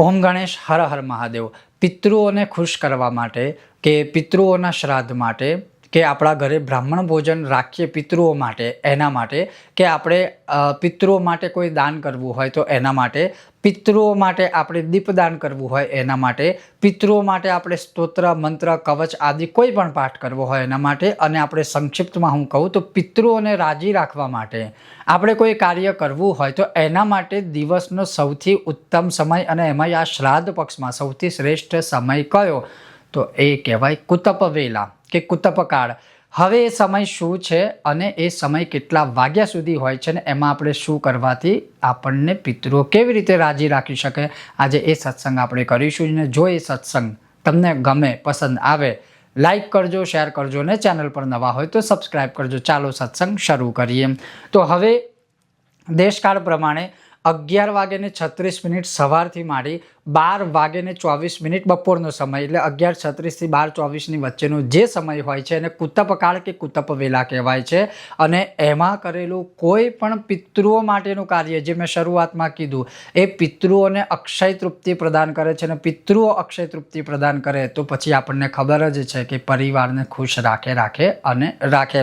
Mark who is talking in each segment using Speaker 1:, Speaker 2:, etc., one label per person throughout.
Speaker 1: ઓમ ગણેશ હર હર મહાદેવ. પિતૃઓને ખુશ કરવા માટે કે પિતૃઓના શ્રાદ્ધ માટે કે આપણા ઘરે બ્રાહ્મણ ભોજન રાખીએ પિતૃઓ માટે, એના માટે, કે આપણે પિતૃઓ માટે કોઈ દાન કરવું હોય તો એના માટે, પિતૃઓ માટે આપણે દીપદાન કરવું હોય એના માટે, પિતૃઓ માટે આપણે સ્તોત્ર, મંત્ર, કવચ આદિ કોઈ પણ પાઠ કરવો હોય એના માટે, અને આપણે સંક્ષિપ્તમાં હું કહું તો પિતૃઓને રાજી રાખવા માટે. આપણે કોઈ કાર્ય કરવું હોય તો એના માટે દિવસનો સૌથી ઉત્તમ સમય અને એમાંય આ શ્રાદ્ધ પક્ષમાં સૌથી શ્રેષ્ઠ સમય કયો? તો એ કહેવાય કુતપ વેલા કે કુતપકાળ. હવે એ સમય શું છે અને એ સમય કેટલા વાગ્યા સુધી હોય છે ને એમાં આપણે શું કરવાથી આપણને પિતૃઓ કેવી રીતે રાજી રાખી શકે? આજે એ સત્સંગ આપણે કરીશું ને જો એ સત્સંગ તમને ગમે, પસંદ આવે, લાઈક કરજો, શેર કરજો ને ચેનલ પર નવા હોય તો સબસ્ક્રાઈબ કરજો. ચાલો સત્સંગ શરૂ કરીએ. તો હવે દેશકાળ પ્રમાણે અગિયાર વાગ્યાને છત્રીસ મિનિટ સવારથી માંડી બાર વાગ્યાને ચોવીસ મિનિટ બપોરનો સમય. એટલે અગિયાર, છત્રીસથી બાર, ચોવીસની વચ્ચેનો જે સમય હોય છે એને કુતપ કાળ કે કુતપ વેલા કહેવાય છે. અને એમાં કરેલું કોઈ પણ પિતૃઓ માટેનું કાર્ય જે મેં શરૂઆતમાં કીધું, એ પિતૃઓને અક્ષય તૃપ્તિ પ્રદાન કરે છે અને પિતૃઓ અક્ષય તૃપ્તિ પ્રદાન કરે, તો પછી આપણને ખબર જ છે કે પરિવારને ખુશ રાખે રાખે અને રાખે.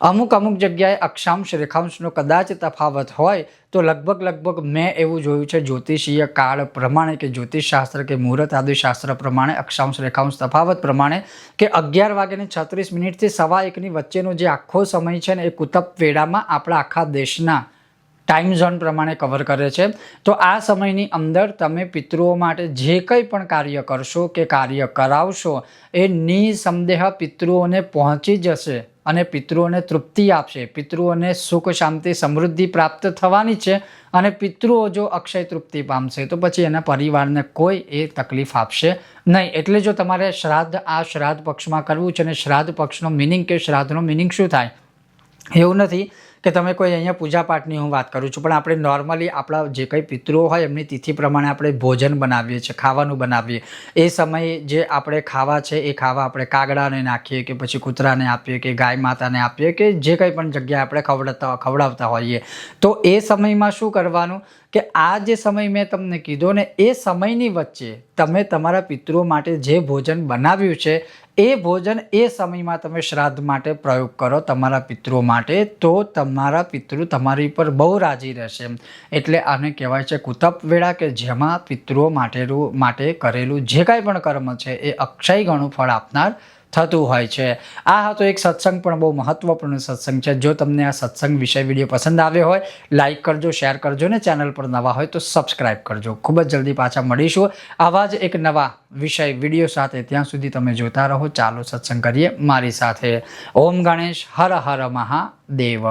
Speaker 1: અમુક અમુક જગ્યાએ અક્ષાંશ, રેખાંશનો કદાચ તફાવત હોય તો લગભગ લગભગ મેં એવું જોયું છે, જ્યોતિષીય કાળ પ્રમાણે કે જ્યોતિષશાસ્ત્ર કે મુહૂર્ત આદિશાસ્ત્ર પ્રમાણે, અક્ષાંશ, રેખાંશ, તફાવત પ્રમાણે કે અગિયાર વાગ્યાની છત્રીસ મિનિટથી સવા એકની વચ્ચેનો જે આખો સમય છે ને એ કુતપ વેળામાં આપણા આખા દેશના ટાઈમ ઝોન પ્રમાણે કવર કરે છે. તો આ સમયની અંદર તમે પિતૃઓ માટે જે કંઈ પણ કાર્ય કરશો કે કાર્ય કરાવશો, એ નિસંદેહ પિતૃઓને પહોંચી જશે અને પિતૃઓને તૃપ્તિ આપશે. પિતૃઓને સુખ, શાંતિ, સમૃદ્ધિ પ્રાપ્ત થવાની છે અને પિતૃઓ જો અક્ષય તૃપ્તિ પામશે, તો પછી એના પરિવારને કોઈ એ તકલીફ આપશે નહીં. એટલે જો તમારે શ્રાદ્ધ, આ શ્રાદ્ધ પક્ષમાં કરવું છે અને શ્રાદ્ધ પક્ષનો મિનિંગ કે શ્રાદ્ધનો મિનિંગ શું થાય? એવું નથી. કે તમે કોઈ અહીંયા પૂજા પાઠની હું વાત કરું છું, પણ આપણે નોર્મલી આપણા જે કંઈ પિતૃઓ હોય એમની તિથિ પ્રમાણે આપણે ભોજન બનાવીએ છીએ, ખાવાનું બનાવીએ. એ સમયે જે આપણે ખાવા છે, એ ખાવા આપણે કાગડાને નાખીએ કે પછી કૂતરાને આપીએ કે ગાય માતાને આપીએ કે જે કંઈ પણ જગ્યાએ આપણે ખવડાવતા ખવડાવતા હોઈએ. તો એ સમયમાં શું કરવાનું કે આ જે સમય મેં તમને કીધો ને એ સમયની વચ્ચે તમે તમારા પિતૃઓ માટે જે ભોજન બનાવ્યું છે એ ભોજન એ સમયમાં તમે શ્રાદ્ધ માટે પ્રયોગ કરો તમારા પિતૃઓ માટે, તો તમારા પિતૃ તમારી પર બહુ રાજી રહેશે. એટલે આને કહેવાય છે કુતપ વેળા કે જેમાં પિતૃઓ માટેનું, માટે કરેલું જે કાંઈ પણ કર્મ છે એ અક્ષય ગણું ફળ આપનાર થતું હોય છે. આ હતો એક સત્સંગ પણ બહુ મહત્વપૂર્ણ સત્સંગ છે. જો તમને આ સત્સંગ વિષય વીડિયો પસંદ આવ્યો હોય લાઇક કરજો, શેર કરજો ને ચેનલ પર નવા હોય તો સબસ્ક્રાઈબ કરજો. ખૂબ જ જલ્દી પાછા મળીશું. આવા જ એક નવા વિષય વીડિયો સાથે ત્યાં સુધી તમે જોતા રહો. ચાલો સત્સંગ કરીએ મારી સાથે. ઓમ ગણેશ હર હર મહાદેવ.